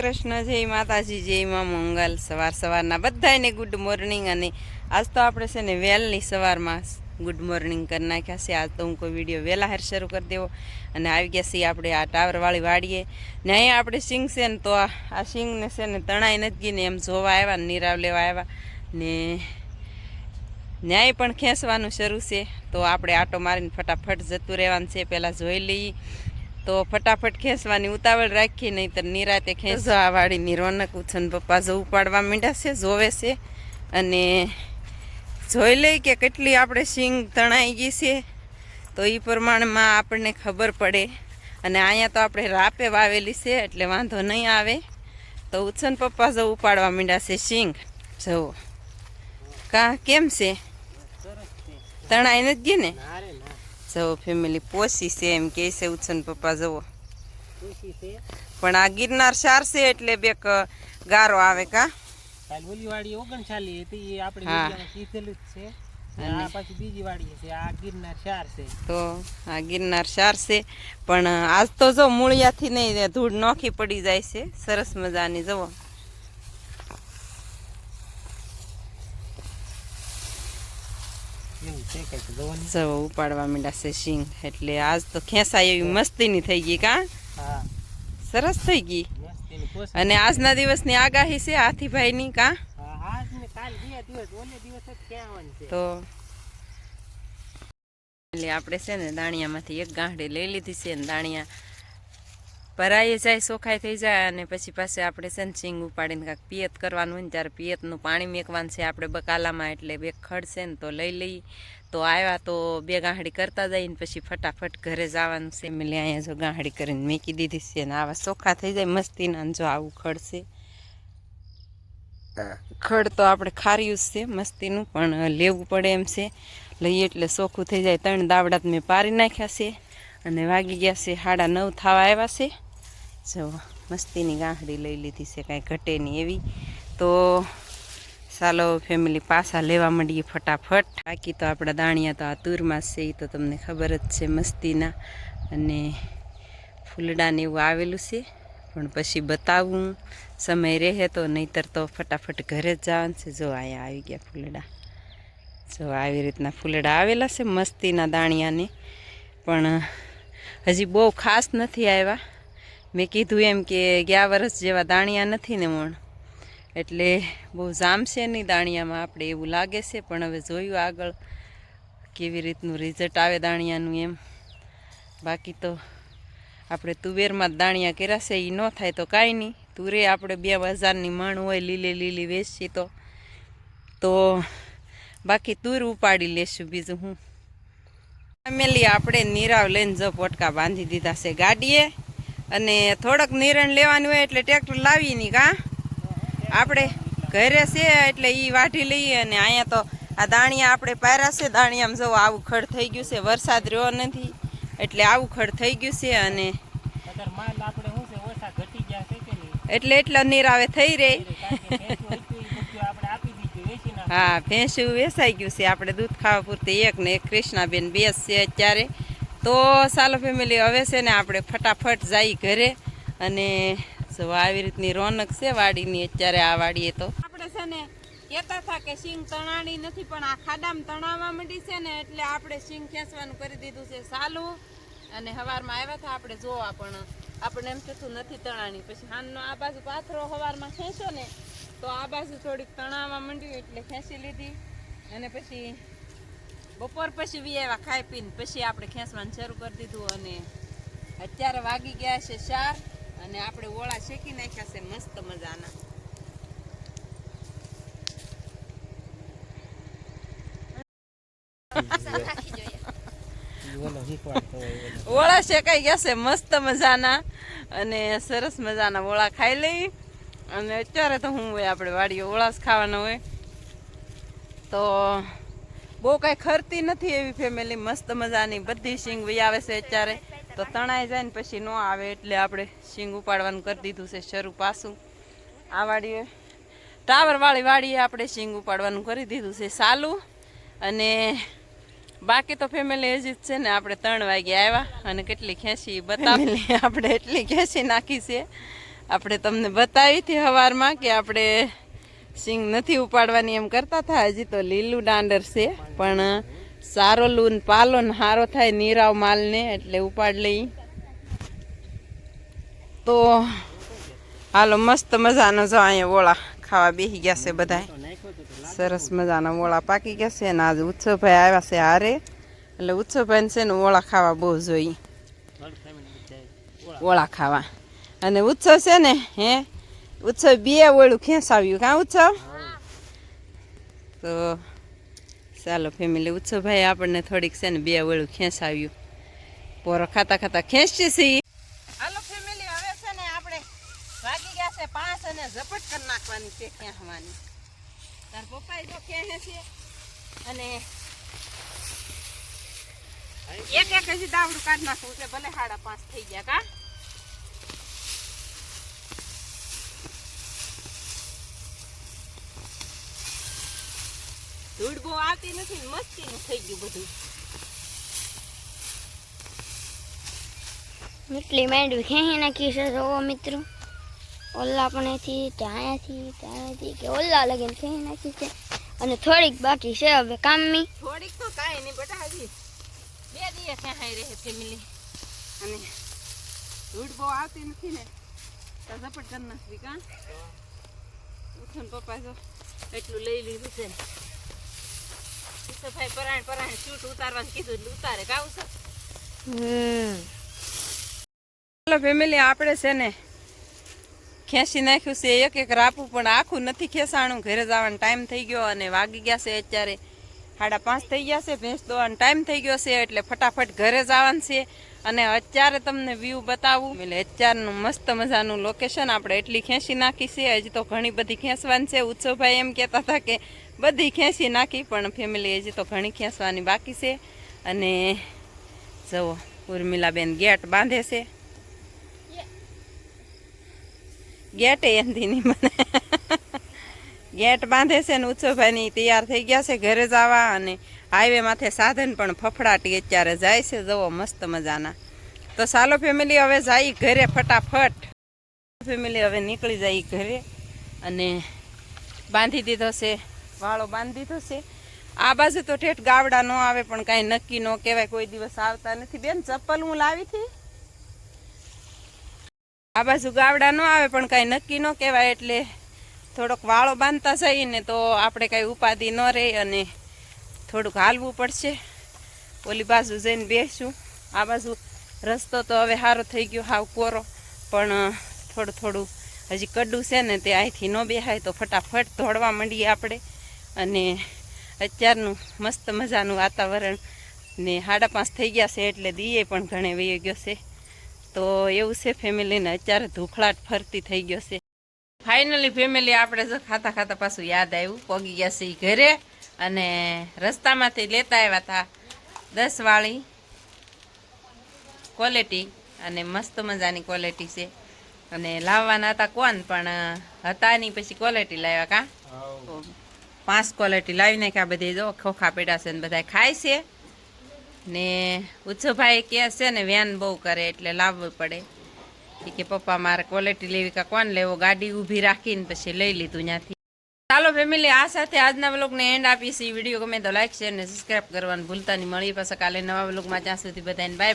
કૃષ્ણ, જય માતાજી, જય મા મંગલ. સવાર સવારના બધાને ગુડ મોર્નિંગ અને આજ તો આપણે છે ને વહેલની સવારમાં ગુડ મોર્નિંગ કરી નાખ્યા છે. આજ તો હું કોઈ વીડિયો વહેલા હાર શરૂ કરી દેવો. અને આવી ગયા છીએ આપણે આ ટાવરવાળી વાડીએ. ને અહીંયા આપણે સિંગ છે ને તો આ સિંગને છે ને તણાઈ નથી ને એમ જોવા આવ્યા ને નીરાવ લેવા આવ્યા. ને ન્યાય પણ ખેંચવાનું શરૂ છે. તો આપણે આટો મારીને ફટાફટ જતું રહેવાનું છે. પહેલાં જોઈ લઈએ. તો ફટાફટ ખેંચવાની ઉતાવળ રાખી નહીં તો નિરાતે ખેંચો. આ વાડીની રોનક ઉછન પપ્પા જો ઉપાડવા માંડ્યા છે, જોવે છે. અને જોઈ લઈ કે કેટલી આપણે સિંગ તણાઈ ગઈ છે. તો એ પ્રમાણમાં આપણને ખબર પડે. અને અહીંયા તો આપણે રાપે વાવેલી છે, એટલે વાંધો નહીં આવે. તો ઉછન પપ્પા જો ઉપાડવા માંડ્યા છે સિંગ જવો કા, કેમ છે? તણાઈ નથી ગઈ ને? જવો ફેમિલી પોસી છે એમ કે છે ઉછન પપ્પા જવો પણ આ ગિરનાર શાર છે એટલે બેક ગારો આવે કા? ઓલી વાડી ઓગણચાલી હતી એ આપણે કીધેલું જ છે. આ પાછી બીજી વાડી છે આ ગિરનાર ચાર છે. તો આ ગિરનાર શાર છે પણ આજ તો જો મૂળિયાથી નહીં ધૂળ નોખી પડી જાય છે સરસ મજાની જવો જવો ઉપાડવા માંડ્યા છે સિંગ એટલે આજ તો ખેંચાય એવી મસ્તીની થઈ ગઈ કા? સરસ થઈ ગઈ. અને આજના દિવસની આગાહી છે હાથીભાઈની કા? જ તો એટલે આપણે છે ને દાણિયામાંથી એક ગાંઠડી લઈ લીધી છે ને દાણિયા ભરાઈ જાય સોખાઈ થઈ જાય અને પછી પાસે આપણે ને ઉપાડીને કાંઈક પિયત કરવાનું હોય ને ત્યારે પિયતનું પાણી મેકવાનું છે આપણે બકાલામાં એટલે બે ખડ છે ને તો લઈ લઈ. તો આવ્યા તો બે ગાંહડી કરતા જઈને પછી ફટાફટ ઘરે જવાનું છે. મેં અહીંયા જો ગાંઠડી કરીને મેકી દીધી છે ને આવા સોખા થઈ જાય મસ્તીના જો આવું ખડશે છે. ખડ તો આપણે ખાર્યું જ છે મસ્તીનું પણ લેવું પડે એમ છે. લઈએ એટલે સોખું થઈ જાય. ત્રણ દાવડા મેં પારી નાખ્યા છે અને વાગી ગયા છે સાડા નવ થવા આવ્યા છે. જો, મસ્તીની ગાંઠડી લઈ લીધી છે, કાંઈ ઘટે નહીં એવી. તો ચાલો ફેમિલી પાછા લેવા માંડીએ ફટાફટ. બાકી તો આપણા દાણિયા તો આ તુરમાં છે એ તો તમને ખબર જ છે મસ્તીના. અને ફૂલડાને એવું આવેલું છે, પણ પછી બતાવું. સમય રહે તો નહીતર તો ફટાફટ ઘરે જ જવાનું છે. જો, અહીંયા આવી ગયા ફૂલડા. જો, આવી રીતના ફૂલડા આવેલા છે મસ્તીના દાણિયાને. પણ હજી બહુ ખાસ નથી આવ્યા. મેં કીધું એમ કે ગયા વર્ષ જેવા દાણિયા નથી ને મણ એટલે બહુ જામશે નહીં દાણિયામાં, આપણે એવું લાગે છે, પણ હવે જોયું આગળ કેવી રીતનું રિઝલ્ટ આવે દાણિયાનું એમ. બાકી તો આપણે તુવેરમાં દાણિયા કર્યા એ ન થાય તો કાંઈ નહીં. તુરે આપણે બે હજારની મણ હોય, લીલી લીલી વેચી તો. તો બાકી તુર ઉપાડી લેશું બીજું હું. ફેમિલી આપણે નીરાવ લઈને જો પોટકા બાંધી દીધા છે ગાડીએ. અને થોડોક નિરણ લેવાનું હોય એટલે ટ્રેક્ટર લાવીએ નહીં કા? આપણે ઘરે છે એટલે એ વાઢી લઈએ અને અહીંયા તો આ દાણિયા આપણે પાયરા છે. દાણિયામાં જો આવું ખડ થઈ ગયું છે. વરસાદ રહ્યો નથી એટલે આવું ખડ થઈ ગયું છે અને એટલે એટલો નિરાવે થઈ રહી. હા ભેંસું વેસાઈ ગયું છે. આપણે દૂધ ખાવા પૂરતી એક ને એક કૃષ્ણાબેન બેસ છે અત્યારે. તો ચાલો ફેમિલી હવે છે ને આપણે ફટાફટ જઈ ઘરે અને જો આવી રીતની રોનક છે વાડીની, અત્યારે આ વાડીએ તો. આપણે છે ને કહેતા હતા કે સિંગ તણાણી નથી, પણ આ ખાડામાં તણાવવા માંડી છે ને, એટલે આપણે સિંગ ખેંચવાનું કરી દીધું છે સાલું. અને હવારમાં આવ્યા હતા, આપણે જોવા, પણ આપણે એમ થતું નથી તણાણી. પછી હાનનો આ બાજુ પાથરો હવારમાં ખેંચો ને, તો આ બાજુ થોડીક તણાવવા માંડ્યું, એટલે ખેંચી લીધી. અને પછી બપોર પછી બી એવા ખાઈ પીને પછી આપણે ખેંચવાનું શરૂ કરી દીધું અને અત્યારે વાગી ગયા છે ચાર અને આપણે ઓળા શેકી નાખ્યા છે મસ્ત મજાના. ઓળા શેકાઈ ગયા છે મસ્ત મજાના અને સરસ મજાના ઓળા ખાઈ લઈ અને અત્યારે તો હું હોય, આપણે વાડીઓ ઓળા જ ખાવાના હોય તો બહુ કાંઈ ખરતી નથી એવી ફેમિલી મસ્ત મજાની બધી સિંગ વહી આવે છે અત્યારે. તો તણાઈ જાય ને પછી ન આવે એટલે આપણે સિંગ ઉપાડવાનું કરી દીધું છે શરૂ પાછું. આ વાડીએ ટાવરવાળી વાડીએ આપણે સિંગ ઉપાડવાનું કરી દીધું છે સાલું. અને બાકી તો ફેમિલી હજી જ છે ને આપણે ત્રણ વાગે આવ્યા અને કેટલી ખેંચી બતાવેલી આપણે એટલી ખેંચી નાખી છે. આપણે તમને બતાવી હતી સવારમાં કે આપણે સિંગ નથી ઉપાડવાની એમ કરતા હતા હજી તો લીલું દાંડર છે, પણ સારો લૂન, પાલો ને સારો થાય નીરાવ માલને એટલે ઉપાડ લઈ. તો, હાલો, મસ્ત મજાનો જો અહીંયા ઓળા ખાવા બેસી ગયા છે બધા સરસ મજાના ઓળા પાકી ગયા છે અને આજે ઉત્સવભાઈ આવ્યા છે હારે. એટલે ઉત્સવભાઈને છે ને ઓળા ખાવા બહુ બધાય ઓળા ખાવા. અને ઉત્સવ છે ને, હે ઉત્સવ બે ઓળું ખેંચાવ્યું. કાં ઉત્સવ? તો ચાલો ફેમિલી ઉત્સવભાઈ આપણને થોડીક છે ને બે ઓળું ખેંચાવ્યું. પોરો ખાતા ખાતા ખેંચી છીએ. ફેમિલી હવે છે ને આપણે વાગી ગયા છે પાંચ અને ઝપટ કરી નાખવાની છે ખેંચવાની. તાર પપ્પાએ જો ખેંચે છે અને એક એક હજી દાવડું કાઢ નાખવું એટલે ભલે સાડા પાંચ થઈ ગયા કા? ધૂળ બહુ આવતી નથી ને મસ્તીનું થઈ ગયું બધું. એટલી માંડવી ખેંચી નાખી છે જોવો મિત્રો. ઓલા પણ અહીંથી ત્યાંથી ત્યાંથી કે ઓલા લગીને ખેંચી નાખી છે. અને થોડીક બાકી છે હવે કામની. થોડીક તો કાંઈ નહીં બેટા હજી બે દિવસ ક્યાં રહે ફેમિલી અને ધૂળ બહુ આવતી નથી ને તો ઝપટ કરી નાખવી કાં? ઉઠો પપ્પા જો એટલું લઈ લીધું છે. ફેમિલી આપણે છે ને ખેંચી નાખ્યું છે. એક એક રાપું પણ આખું નથી ખેંચાણું. ઘરે જવાનો ટાઈમ થઈ ગયો અને વાગી ગયા છે અત્યારે. સાડા પાંચ થઈ ગયા છે. ભેંસ દોવાનો ટાઈમ થઈ ગયો છે એટલે ફટાફટ ઘરે જવાનું છે. અને અત્યારે તમને વ્યૂ બતાવું. એટલે અત્યારનું મસ્ત મજાનું લોકેશન આપણે એટલી ખેંચી નાખી છે. હજી તો ઘણી બધી ખેંચવાની છે. ઉત્સવભાઈ એમ કહેતા હતા કે બધી ખેંચી નાખી પણ ફેમિલી હજી તો ઘણી ખેંચવાની બાકી છે. અને જુઓ ઉર્મિલાબેન ગેટ બાંધે છે. ગેટ એનથી નહીં મને. ગેટ બાંધે છે ને ઉત્સવભાઈની તૈયાર થઈ ગયા છે ઘરે જવા અને હાઈવે માથે સાધન પણ ફફડાટી અત્યારે જાય છે. જવો મસ્ત મજાના. તો સાલો ફેમિલી, હવે જાય ઘરે ફટાફટ. ફેમિલી, હવે નીકળી જાય ઘરે અને બાંધી દીધો છે, વાળો બાંધી દીધો છે. આ બાજુ તો ઠેઠ ગાવડા ન આવે, પણ કાંઈ નક્કી ન કહેવાય, કોઈ દિવસ આવતા નથી. બેન, ચપ્પલ હું લાવી હતી? આ બાજુ ગાવડા ન આવે, પણ કાંઈ નક્કી ન કહેવાય, એટલે થોડોક વાળો બાંધતા જઈએ ને તો આપણે કાંઈ ઉપાધિ ન રહે અને થોડુંક હાલવું પડશે. ઓલી બાજુ જઈને બેસું. આ બાજુ રસ્તો તો હવે સારો થઈ ગયો, હાવ કોરો. પણ થોડું થોડું હજી કડું છે ને તે અહીંથી ન બેહાય તો ફટાફટ દોડવા માંડીએ આપણે. અને અત્યારનું મસ્ત મજાનું વાતાવરણ ને સાડા પાંચ થઈ ગયા છે એટલે દીએ પણ ઘણે વહી ગયો છે. તો એવું છે ફેમિલીને અત્યારે ધૂખળાટ ફરતી થઈ ગયો છે. ફાઇનલી ફેમિલી આપણે જો ખાતા ખાતા પાછું યાદ આવ્યું. પોગી ગયા છીએ ઘરે અને રસ્તામાંથી લેતા આવ્યા હતા દસ વાળી ક્વોલિટી અને મસ્ત મજાની ક્વોલિટી છે. અને લાવવાના હતા કોણ? પણ હતા નહીં પછી ક્વોલિટી લાવ્યા કા? પાંચ ક્વોલિટી લાવી નાખ્યા બધી જો ખોખા પેડા છે ને બધા ખાય છે. ને ઉત્સવભાઈ કહે છે ને વેન બહુ કરે એટલે લાવવું પડે. કે, પપ્પા, મારે ક્વોલિટી લેવી કા કોણ લેવો? ગાડી ઊભી રાખીને પછી લઈ લીધું ત્યાંથી. ચાલો ફેમિલી આ સાથે આજના વ્લોગને એન્ડ આપીશ એ વીડિયો ગમે તો લાઈક શેર ને સબસ્ક્રાઈબ કરવાનું ભૂલતા નહીં. મળી પાછા કાલે નવા વ્લોગમાં ત્યાં સુધી બધાને બાય બાય